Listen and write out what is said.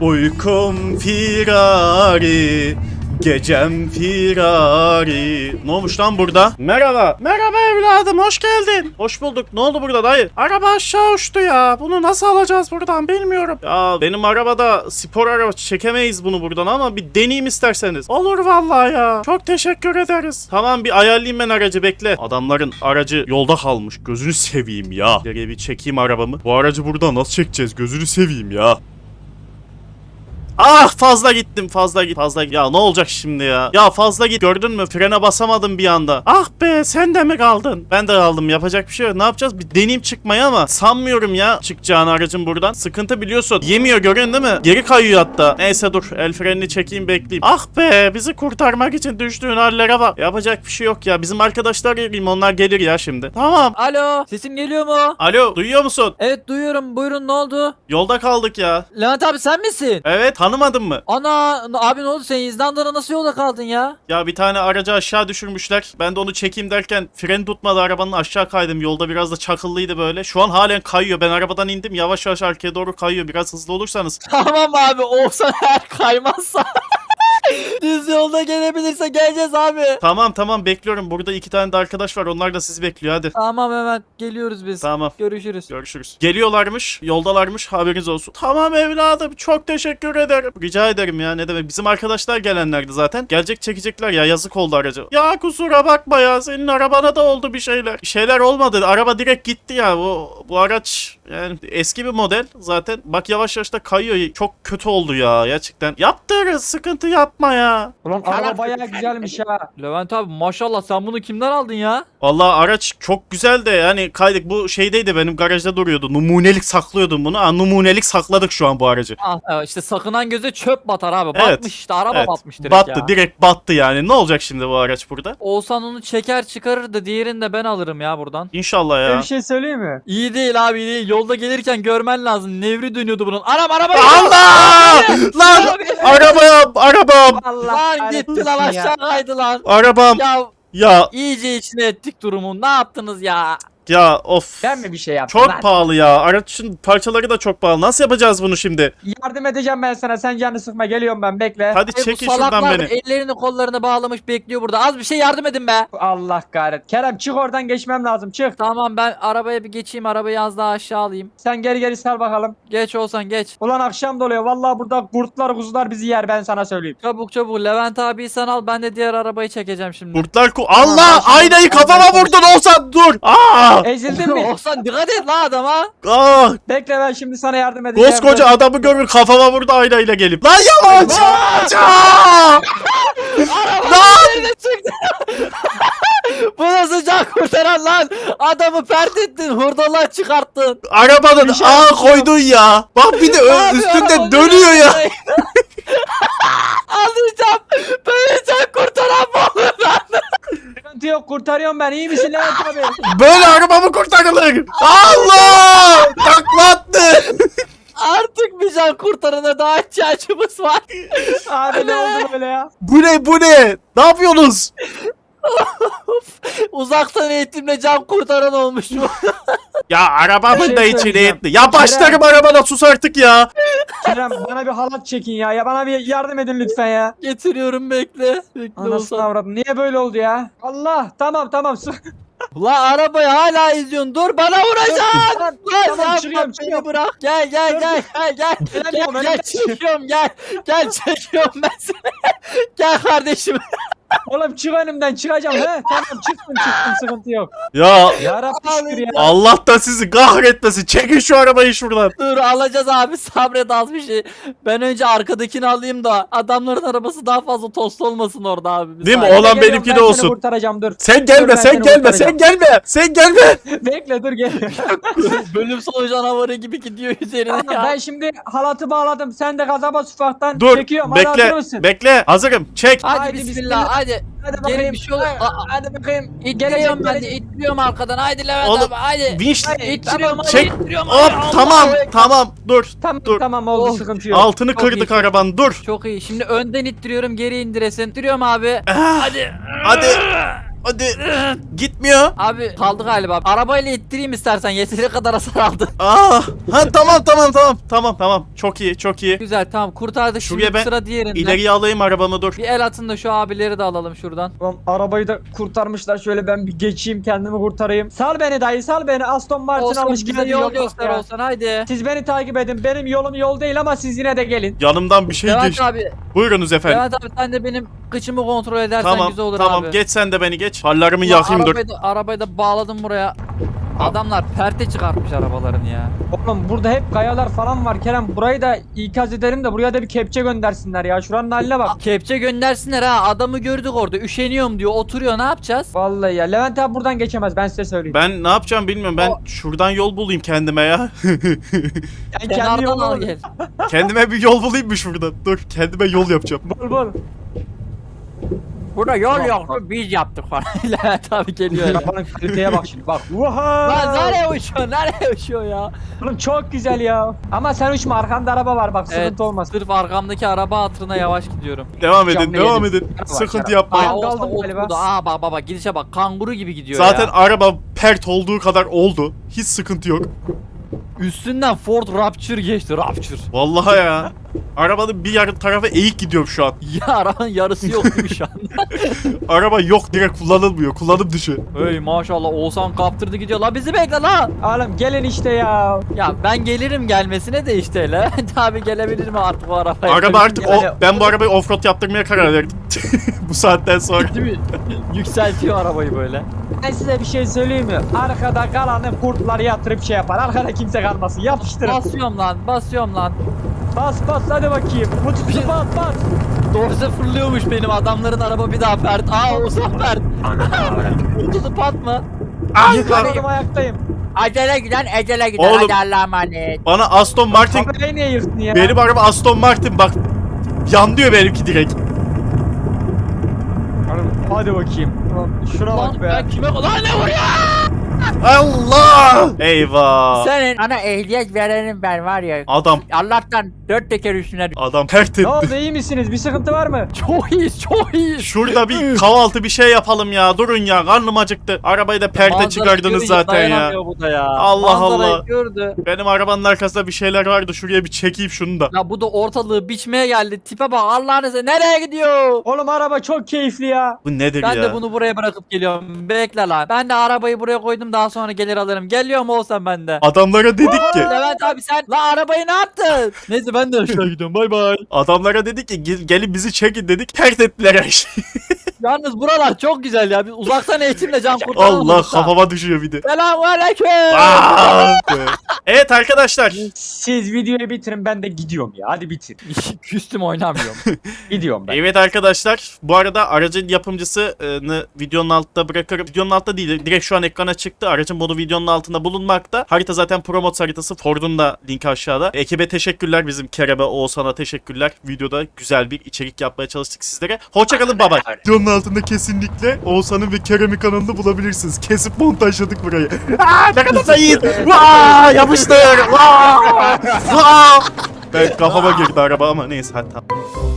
Uykum firari, gecem firari. Ne olmuş lan burada? Merhaba. Merhaba evladım, hoş geldin. Hoş bulduk. Ne oldu burada dayı? Araba aşağı uçtu ya. Bunu nasıl alacağız buradan bilmiyorum. Ya benim arabada spor araba çekemeyiz bunu buradan ama bir deneyeyim isterseniz. Olur vallahi ya. Çok teşekkür ederiz. Tamam bir ayarlayayım ben aracı bekle. Adamların aracı yolda kalmış. Gözünü seveyim ya. Geriye bir çekeyim arabamı. Bu aracı burada nasıl çekeceğiz? Gözünü seveyim ya. Ah fazla gittim fazla git fazla ya ne olacak şimdi ya? Ya fazla git gördün mü? Frene basamadım bir anda. Ah be sen de mi kaldın? Ben de kaldım yapacak bir şey yok. Ne yapacağız? Bir deneyim çıkmayı ama sanmıyorum ya çıkacağını aracın buradan. Sıkıntı biliyorsun. Yemiyor görüyorsun değil mi? Geri kayıyor hatta. Neyse dur el frenini çekeyim bekleyeyim. Ah be bizi kurtarmak için düştüğün hallere bak. Yapacak bir şey yok ya. Bizim arkadaşlar arayayım onlar gelir ya şimdi. Tamam. Alo sesim geliyor mu? alo duyuyor musun? Evet duyuyorum. Buyurun ne oldu? yolda kaldık ya. Levent abi sen misin? evet tanımadın mı Ana abi ne oldu sen İzlanda'da nasıl yolda kaldın ya? Ya bir tane aracı aşağı düşürmüşler. Ben de onu çekeyim derken fren tutmadı arabanın aşağı kaydım. Yolda biraz da çakıllıydı böyle. Şu an halen kayıyor. Ben arabadan indim. Yavaş yavaş arkaya doğru kayıyor. Biraz hızlı olursanız. Tamam abi olsan eğer kaymazsa. Düz yolda gelebilirse geleceğiz abi. Tamam tamam bekliyorum. Burada iki tane de arkadaş var. Onlar da sizi bekliyor. Hadi. Tamam hemen geliyoruz biz. Tamam. Görüşürüz. Görüşürüz. Geliyorlarmış. Yoldalarmış. Haberiniz olsun. Tamam evladım. Çok teşekkür ederim. Rica ederim ya. Ne demek. Bizim arkadaşlar gelenlerdi zaten. Gelecek çekecekler ya. Yazık oldu araca. Ya kusura bakma ya. Senin arabana da oldu bir şeyler. Bir şeyler olmadı. Araba direkt gitti ya. Bu, bu araç yani eski bir model zaten. Bak yavaş yavaş da kayıyor. Çok kötü oldu ya. Gerçekten. Yaptırırız. Sıkıntı yapma ya. Ulan araba bayağı güzelmiş ha. Levent abi maşallah sen bunu kimden aldın ya? Vallahi araç çok güzel de yani kaydık bu şeydeydi benim garajda duruyordu. Numunelik saklıyordum bunu. Ha, numunelik sakladık şu an bu aracı. Ah, işte sakınan göze çöp batar abi. Evet. Batmış işte araba Evet, batmış direkt battı ya. direkt battı yani. Ne olacak şimdi bu araç burada? Olsan onu çeker çıkarır da diğerini de ben alırım ya buradan. İnşallah Ben ya. bir şey söyleyeyim mi? İyi değil abi iyi değil. Yolda gelirken görmen lazım. Nevri dönüyordu bunun. Anam araba Allah! Lan arabam arabam Lan gitti lan aşağı kaydı lan. arabam Ya ya iyice içine ettik durumu. Ne yaptınız ya? Ya of. Ben mi bir şey yaptım Çok lan? pahalı ya. Araçın parçaları da çok pahalı. Nasıl yapacağız bunu şimdi? Yardım edeceğim ben sana. Sen canını sıkma. Geliyorum ben. Bekle. Hadi bu çekin şuradan salaklar beni. ellerini kollarını bağlamış bekliyor burada. Az bir şey yardım edin be. Allah kahret. Kerem çık oradan geçmem lazım. Çık. Tamam ben arabaya bir geçeyim. Arabayı az daha aşağı alayım. Sen geri geri sar bakalım. Geç olsan geç. Ulan akşam doluyor. Vallahi burada kurtlar kuzular bizi yer ben sana söyleyeyim. Çabuk çabuk Levent abi sen al ben de diğer arabayı çekeceğim şimdi. Kurtlar ku Allah aynayı kafama vurdun olsan dur. Aa! Ezildin mi? Olsan dikkat et lan adama. Aa! Bekle ben şimdi sana yardım edeceğim. Koskoca adamı görür kafama vurdu aynayla gelip. Lan yavaş! Aa! Lan! Bu nasıl can kurtaran lan? Adamı pert ettin, hurdalığa çıkarttın. Arabanın Bir şey ağa yapmışım. koydun ya. Bak bir de Abi, üstünde dönüyor ya. dönüyor. kurtarıyorum ben. İyi misin Levent abi? Böyle arabamı kurtarılır. Allah! Taklattı. Artık bir can kurtarana daha ihtiyacımız var. abi ne oldu böyle ya? Bu ne bu ne? Ne yapıyorsunuz? Uzaktan eğitimle can kurtaran olmuş bu. Ya arabamın Bir da şey içine söyleyeceğim. etti. Ya başlarım arabana sus artık ya. Kerem bana bir halat çekin ya. Ya bana bir yardım edin lütfen ya. Getiriyorum bekle. Bekle Anasını avradım. Niye böyle oldu ya? Allah tamam tamam. Sık. La arabayı hala izliyorsun. Dur bana vuracaksın. Tamam, Lan tamam, yapma, çıkıyorum, beni çıkıyorum. bırak. Gel gel Dur, gel gel gel. Gel, Gel gel, gel gel. çekiyorum gel. Gel çekiyorum ben seni. gel kardeşim. Oğlum çık önümden çıkacağım he. Tamam çıktım çıktım sıkıntı yok. Ya Yarabbi şükür ya. Allah da sizi kahretmesin. Çekin şu arabayı şuradan. Dur alacağız abi sabret az bir şey. Ben önce arkadakini alayım da adamların arabası daha fazla tost olmasın orada abi. Bir Değil mi? saniye. Olan Geliyorum, benimki ben de seni olsun. kurtaracağım dur. Sen Dur, gelme ben sen seni gelme sen kurtaracağım. gelme. Sen gelme. Bekle dur gel. Bölüm sonu canavarı gibi gidiyor üzerine Tamam, ya. ben şimdi halatı bağladım. Sen de gaza bas ufaktan. Dur. Çekiyorum. Bekle. Bekle. Hazırım. Çek. Hadi, Haydi bismillah, bismillah. Hadi. Hadi Geri bakayım. bir şey olur. Hadi, Aa, hadi bakayım. İttiriyorum ben de ittiriyorum arkadan. Haydi Levent Oğlum, abi haydi. Vinç. İttiriyorum hadi Çek. ittiriyorum. Hop hadi. tamam Ekber. tamam dur. Tamam Dur. tamam oldu Oh. sıkıntı yok. Altını Çok kırdık iyi. arabanın dur. Çok iyi. Şimdi önden ittiriyorum geri indiresin. İttiriyorum abi. Ah, Hadi. Hadi. Hadi. Gitmiyor. Abi kaldı galiba. Arabayla ittireyim istersen yeteri kadar hasar aldı. Aa, ha tamam tamam tamam. Tamam tamam. Çok iyi çok iyi. Güzel tamam kurtardık Şuraya şimdi ben sıra diğerinde. İleriye alayım arabamı dur. Bir el atın da şu abileri de alalım şuradan. Tamam, arabayı da kurtarmışlar. Şöyle ben bir geçeyim kendimi kurtarayım. Sal beni dayı sal beni. Aston Martin Olsun almış bize gidiyor. yol göster olsan haydi. Siz beni takip edin. Benim yolum yol değil ama siz yine de gelin. Yanımdan bir şey Levent geçti. abi, Buyurunuz efendim. Levent abi sen de benim kıçımı kontrol edersen Tamam güzel olur tamam abi. geç sen de beni geç. Hallarımı Ulan yakayım dur. arabayı da, arabayı da bağladım buraya. Adamlar perte çıkartmış arabalarını ya. Oğlum burada hep kayalar falan var Kerem. Burayı da ikaz edelim de buraya da bir kepçe göndersinler ya. Şuranın haline bak. Kepçe göndersinler ha adamı gördük orada üşeniyorum diyor oturuyor ne yapacağız? Vallahi ya. Levent abi buradan geçemez ben size söyleyeyim. Ben ne yapacağım bilmiyorum. Ben O- şuradan yol bulayım kendime ya. Yani kendi yolunu al gel. kendime bir yol bulayım mı şuradan? Dur kendime yol yapacağım. Bul bul. Burada yol Tamam, yoktu biz yaptık falan. Abi geliyor ya. Arabanın kaliteye bak şimdi bak. Lan Vaha! nereye uçuyor nereye uçuyor ya? Oğlum çok güzel ya. Ama sen uçma arkanda araba var bak sıkıntı Evet olmaz. sırf arkamdaki araba hatırına yavaş gidiyorum. Devam edin Canlı devam yedim. edin. Bak, Sıkıntı ya. yapmayın. Aa, kaldım olsa galiba. oturdu. Aa bak bak bak gidişe bak kanguru gibi gidiyor Zaten ya. araba pert olduğu kadar oldu. Hiç sıkıntı yok. Üstünden Ford Rapture geçti Rapture. Vallahi ya. Arabanın bir yarı tarafı eğik gidiyor şu an. Ya arabanın yarısı yok gibi şu an. Araba yok direkt kullanılmıyor. Kullanım dışı. Hey maşallah Oğuzhan kaptırdı gidiyor. La bizi bekle la. Oğlum gelin işte ya. Ya ben gelirim gelmesine de işte Levent abi gelebilir mi artık o arabaya? Araba artık o, ben bu arabayı offroad yaptırmaya karar verdim. bu saatten sonra. Değil mi? Yükseltiyor arabayı böyle. Ben size bir şey söyleyeyim mi? Arkada kalanı kurtlar yatırıp şey yapar. Arkada kimse kalmasın. Yapıştırın. Bas Basıyorum lan basıyorum lan. bas, hadi bakayım. Mutlu bas bas. Doğrusu fırlıyormuş benim adamların araba bir daha pert. Aa Oğuzhan pert. Tutup pat mı? Yıkamadım ayaktayım. Acele giden ecele gider. Oğlum. Hadi Allah'a emanet. Bana Aston Martin Kamerayı niye yırttın ya? benim araba Aston Martin bak. Yan diyor benimki direkt. Hadi bakayım. Şuna bak be. ben kime... Lan ne vuruyor? Allah! Eyvah! Senin ana ehliyet verenim ben var ya. Adam Allah'tan dört teker üstüne adam pert Ne oldu etti. iyi misiniz? Bir sıkıntı var mı? Çok iyiyiz çok iyiyiz. Şurada bir kahvaltı bir şey yapalım ya. Durun ya. Karnım acıktı. Arabayı da perte Manzarayı çıkardınız görünce zaten ya. dayanamıyor Bu da ya. Allah Manzarayı Allah. gördü. Benim arabanın arkasında bir şeyler vardı. Şuraya bir çekeyim şunu da. Ya bu da ortalığı biçmeye geldi. Tipe bak Allah'ını seversen nereye gidiyor? Oğlum araba çok keyifli ya. Bu nedir Ben ya? de bunu buraya bırakıp geliyorum. Bekle lan. Ben de arabayı buraya koydum daha sonra gelir alırım. Geliyorum olsam ben de. Adamlara dedik ki. Levent abi sen la arabayı ne yaptın? Neyse ben de aşağı gidiyorum bay bay. Adamlara dedik ki "Gel- gelin bizi çekin dedik. Pert ettiler her şeyi. Yalnız buralar çok güzel ya. Biz uzaktan eğitimle can kurtaralım. Allah kafama düşüyor bir de. Aa! evet arkadaşlar. Siz videoyu bitirin ben de gidiyorum ya. Hadi bitir. Küstüm oynamıyorum. Gidiyorum ben. Evet arkadaşlar bu arada aracın yapımcısını videonun altında bırakırım. Videonun altta değil direkt şu an ekrana çıktı. Aracın bunu videonun altında bulunmakta. Harita zaten Promotes haritası. Ford'un da linki aşağıda. Ekibe teşekkürler bizim Kerem'e, Oğuzhan'a teşekkürler. Videoda güzel bir içerik yapmaya çalıştık sizlere. Hoşçakalın baba. Videonun altında kesinlikle Oğuzhan'ın ve Kerem'in kanalını bulabilirsiniz. Kesip montajladık burayı. Aa, ne kadar da iyi. Vaa, yapıştır. Vaa, vaa. Ben kafama girdi araba ama neyse hadi tamam.